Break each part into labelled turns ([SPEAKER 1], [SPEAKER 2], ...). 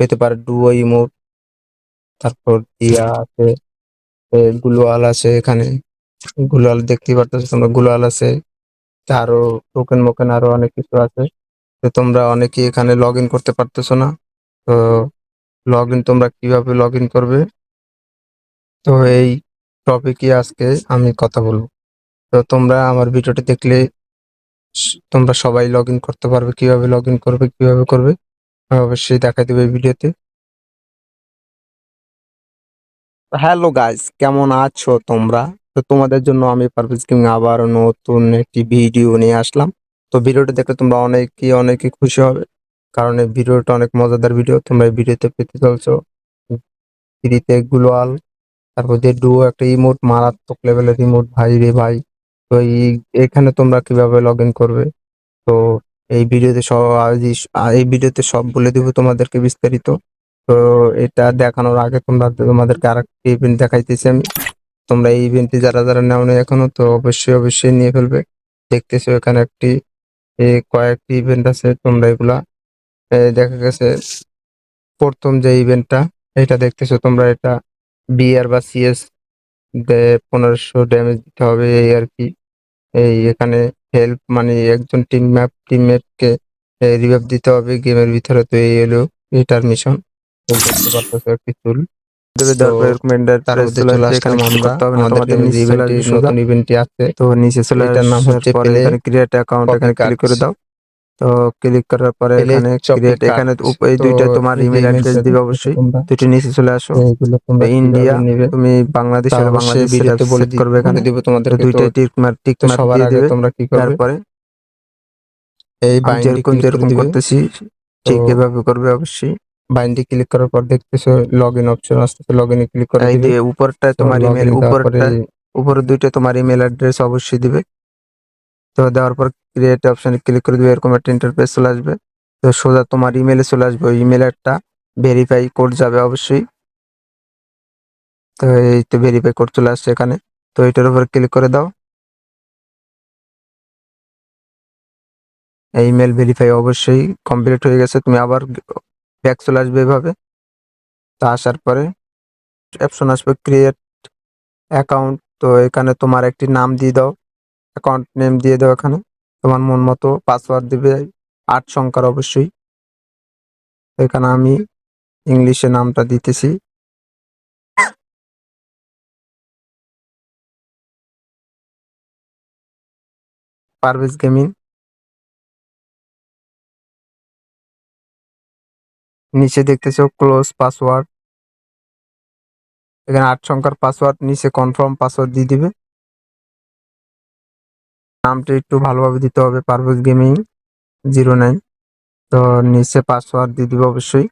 [SPEAKER 1] পেতে পারে duo emote, তারপর ইয়া আছে গুলোয়াল আছে এখানে। গুলোয়াল দেখতে পারতেছো তোমরা গুলোয়াল আছে। আরও টোকেন মোকেন আরও অনেক কিছু আছে। তো তোমরা অনেকে এখানে লগ ইন করতে পারতেছো না। তো লগ ইন তোমরা কীভাবে লগ ইন করবে? তো এই টপিকই আজকে আমি কথা বলব। তো তোমরা আমার ভিডিওটি দেখলে তোমরা সবাই লগ ইন করতে পারবে, কীভাবে লগ ইন করবে, কীভাবে করবে। অবশ্যই দেখাই দেবো ভিডিওতে। হ্যালো গাইস কেমন আছো তোমরা? তো তোমাদের জন্য আমি পারভেজ গেমিং আবার নতুন একটি ভিডিও নিয়ে আসলাম। তো ভিডিওটা দেখলে তোমরা অনেকই অনেকই খুশি হবে, কারণ এই ভিডিওটা অনেক মজাদার ভিডিও। তোমরা এই ভিডিওতে পেতে চলছো ফ্রিতে গ্লোয়াল তারপর যে ডুও একটা ইমোট মারাত্মক লেভেলের ইমোট ভাই রে ভাই, তো এই এখানে তোমরা কীভাবে লগ করবে? তো এই ভিডিওতে সব এই ভিডিওতে সব বলে দিব তোমাদেরকে বিস্তারিত। তো এটা দেখানোর আগে তোমরা তোমাদেরকে আর আরেকটি ইভেন্ট দেখাইতেছি আমি। তোমরা এই ইভেন্টে যারা যারা নেও না এখনও, তো অবশ্যই অবশ্যই নিয়ে ফেলবে। দেখতেছো এখানে একটি কয়েকটি ইভেন্ট আছে, তোমরা এগুলা দেখা গেছে প্রথম যে ইভেন্টটা এটা দেখতেছো তোমরা এটা বিআর বা সিএস পনেরোশো ড্যামেজ দিতে হবে এই আর কি। এই এখানে হেল্প মানে একজন টিম ম্যাপ টিম টিমমেটকে রিভাইভ দিতে হবে গেমের ভিতরে। তো এই হলো এটার মিশন একটি
[SPEAKER 2] চলে
[SPEAKER 1] আমাদের নতুন ইভেন্টটি আছে।
[SPEAKER 2] তো নিচে চলে
[SPEAKER 1] এটার নাম হচ্ছে
[SPEAKER 2] ক্রিয়েট অ্যাকাউন্ট এখানে ক্লিক করে দাও। তো ক্লিক করার পরে এখানে ক্রিয়েট এখানে এই দুইটা তোমার ইমেল অ্যাড্রেস দিবে অবশ্যই। দুটি নিচে চলে আসো। ইন্ডিয়া তুমি বাংলাদেশ
[SPEAKER 1] অবশ্যই
[SPEAKER 2] বাংলাদেশ
[SPEAKER 1] বলে
[SPEAKER 2] করবে এখানে।
[SPEAKER 1] দিব
[SPEAKER 2] তো
[SPEAKER 1] তোমাদেরকে তো।
[SPEAKER 2] দুইটাই টিক মার্ক টিক মার্ক
[SPEAKER 1] সবার
[SPEAKER 2] দিয়ে
[SPEAKER 1] আগে
[SPEAKER 2] দিবে।
[SPEAKER 1] তোমরা কি করবে?
[SPEAKER 2] তারপরে
[SPEAKER 1] এই বাইন্ডে
[SPEAKER 2] যেরকম যেরকম করতেছি ঠিক এভাবে করবে অবশ্যই।
[SPEAKER 1] বাইন্ডে ক্লিক করার পর দেখতেছো লগ ইন অপশন আসতেছে লগ ইনে ক্লিক করে
[SPEAKER 2] এই
[SPEAKER 1] দিবে।
[SPEAKER 2] দিয়ে উপরটায় তোমার ইমেল উপরটা উপরে দুইটা তোমার ইমেল অ্যাড্রেস অবশ্যই দিবে। তো দেওয়ার পর ক্রিয়েট অপশনে ক্লিক করে দিবে, এরকম একটা ইন্টারফেস চলে আসবে। তো সোজা তোমার ইমেলে চলে আসবে, ওই ইমেল একটা ভেরিফাই কোড যাবে অবশ্যই। তো এই তো ভেরিফাই কোড চলে আসছে এখানে। তো এটার উপর ক্লিক করে দাও। ইমেল ভেরিফাই অবশ্যই কমপ্লিট হয়ে গেছে, তুমি আবার ব্যাক চলে আসবে এভাবে। তা আসার পরে অপশন আসবে ক্রিয়েট অ্যাকাউন্ট তো এখানে তোমার একটি নাম দিয়ে দাও অ্যাকাউন্ট নেম দিয়ে দাও এখানে। তোমার মন মতো পাসওয়ার্ড দিবে। আট সংখ্যার অবশ্যই। এখানে আমি ইংলিশে নামটা দিতেছি। পারভেজ গেমিং। নিচে দেখতেছো ক্লোজ পাসওয়ার্ড এখানে আট সংখ্যার পাসওয়ার্ড নিচে কনফার্ম পাসওয়ার্ড দিয়ে দিবে। নামটা একটু ভালোভাবে দিতে হবে পারভেজ গেমিং জিরো নাইন। তো নিচে পাসওয়ার্ড দিয়ে দিবে অবশ্যই।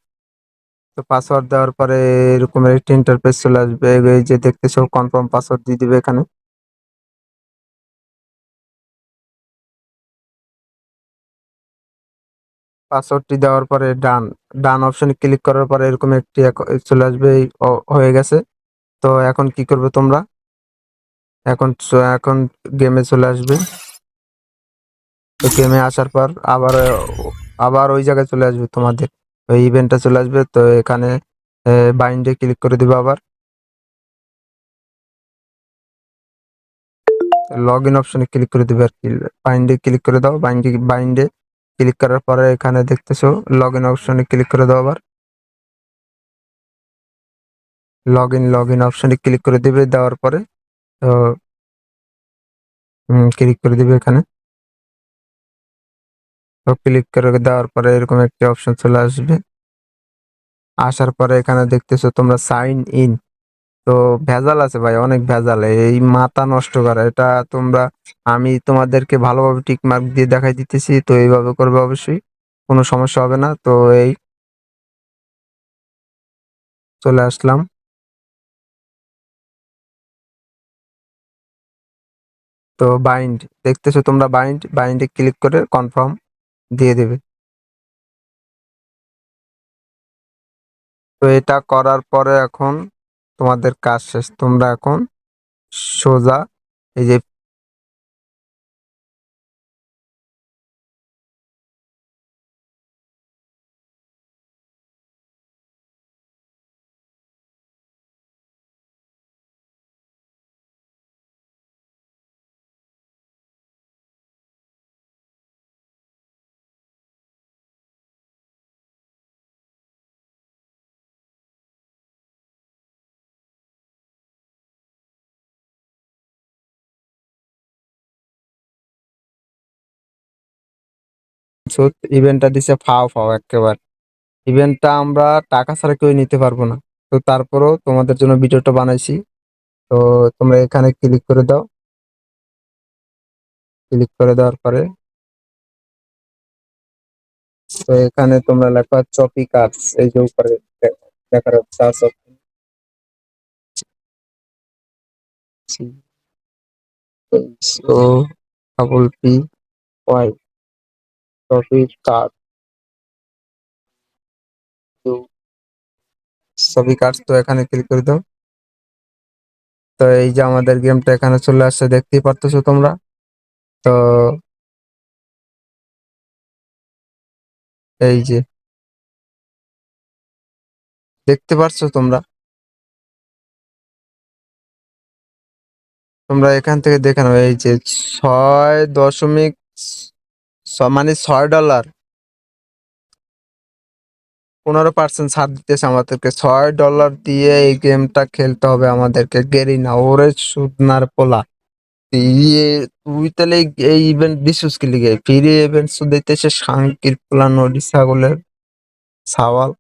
[SPEAKER 2] তো পাসওয়ার্ড দেওয়ার পরে এরকম একটি ইন্টারফেস চলে আসবে, এই যে দেখতেছো কনফার্ম পাসওয়ার্ড দিয়ে দিবে এখানে। পাসওয়ার্ডটি দেওয়ার পরে ডান ডান অপশনে ক্লিক করার পরে এরকম একটি এক- চলে আসবে হয়ে গেছে। তো এখন কি করবে তোমরা? এখন এখন গেমে চলে আসবে। তো গেমে আসার পর আবার আবার ওই জায়গায় চলে আসবে তোমাদের। ওই ইভেন্টটা চলে আসবে, তো এখানে বাইন্ডে ক্লিক করে দিবে আবার। লগ ইন অপশনে ক্লিক করে দিবে আর কি। বাইন্ডে ক্লিক করে দাও বাইন্ডে বাইন্ডে ক্লিক করার পরে এখানে দেখতেছো লগ ইন অপশনে ক্লিক করে দাও আবার। লগ ইন লগ ইন অপশনে ক্লিক করে দিবে, দেওয়ার পরে, তো ক্লিক করে দিবে এখানে। ক্লিক করে দেওয়ার পরে এরকম একটি অপশন চলে আসবে। আসার পরে এখানে দেখতেছো তোমরা সাইন ইন তো ভেজাল আছে ভাই, অনেক ভেজাল। এই মাথা নষ্ট করা, এটা তোমরা, আমি তোমাদেরকে ভালোভাবে টিক মার্ক দিয়ে দেখাই দিতেছি, তো এইভাবে করবে অবশ্যই, কোনো সমস্যা হবে না। তো এই চলে আসলাম। তো বাইন্ড দেখতেছো তোমরা বাইন্ড বাইন্ডে ক্লিক করে কনফার্ম দিয়ে দেবে। তো এটা করার পরে এখন তোমাদের কাজ শেষ। তোমরা এখন সোজা এই যে খেলছো ইভেন্টটা দিছে ফাও ফাও একেবারে। ইভেন্টটা আমরা টাকা ছাড়া কেউ নিতে পারব না। তো তারপরেও তোমাদের জন্য ভিডিওটা বানাইছি। তো তোমরা এখানে ক্লিক করে দাও। ক্লিক করে দেওয়ার পরে তো এখানে তোমরা লেখা চপি কার্ডস এই যে উপরে দেখা যাচ্ছে আছে পি ওয়াই চপি কার্ড ছবি কার্ডস তো এখানে ক্লিক করে দাও। তো এই যে আমাদের গেমটা এখানে চলে আসছে, দেখতেই পারতেছো তোমরা? তো এই যে দেখতে পারছ তোমরা? তোমরা এখান থেকে দেখে নাও, এই যে ছয় দশমিক মানে ছয় ডলার পনেরো পার্সেন্ট ছাড় দিতেছে আমাদেরকে। ছয় ডলার দিয়ে এই গেমটা খেলতে হবে আমাদেরকে। গেরি না ওরে সুদনার পোলা। ইয়ে তুই তাহলে এই- ইভেন্ট দিছিস কি লিগে? ফ্রি ইভেন্ট দিতেছে শাঙ্কির পোলা নদী ছাগলের সাওয়াল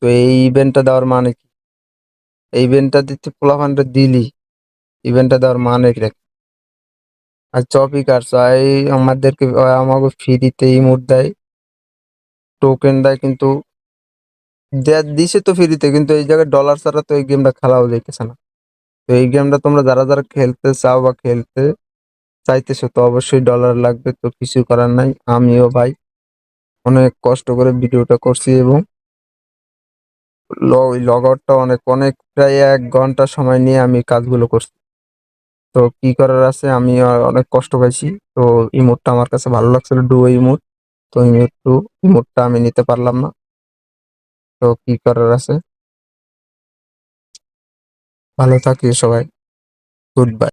[SPEAKER 2] তো এই ইভেন্টটা দেওয়ার মানে কি? এই ইভেন্টটা দিতে পোলা ফান্ডে দিলি। ইভেন্টটা দেওয়ার মানে কি? আর চপি কাটছ এই আমাদেরকে আমাকে ফ্রিতে ইমোট দেয়। টোকেন দেয় কিন্তু দিছে তো ফ্রিতে কিন্তু এই জায়গায় ডলার ছাড়া তো এই গেমটা খেলাও যাইতেছে না। তো এই গেমটা তোমরা যারা যারা খেলতে চাও বা খেলতে চাইতেছো, তো অবশ্যই ডলার লাগবে, তো কিছু করার নাই। আমিও ভাই অনেক কষ্ট করে ভিডিওটা করছি এবং লগ আউটটা অনেক অনেক প্রায় এক ঘণ্টা সময় নিয়ে আমি কাজগুলো করছি। তো কি করার আছে? আমি অনেক কষ্ট পাইছি। তো ইমোটটা আমার কাছে ভালো লাগছিল ডু ইমোট তো ইমোট টু ইমোটটা আমি নিতে পারলাম না। তো কি করার আছে? ভালো থাকি সবাই। Good bye.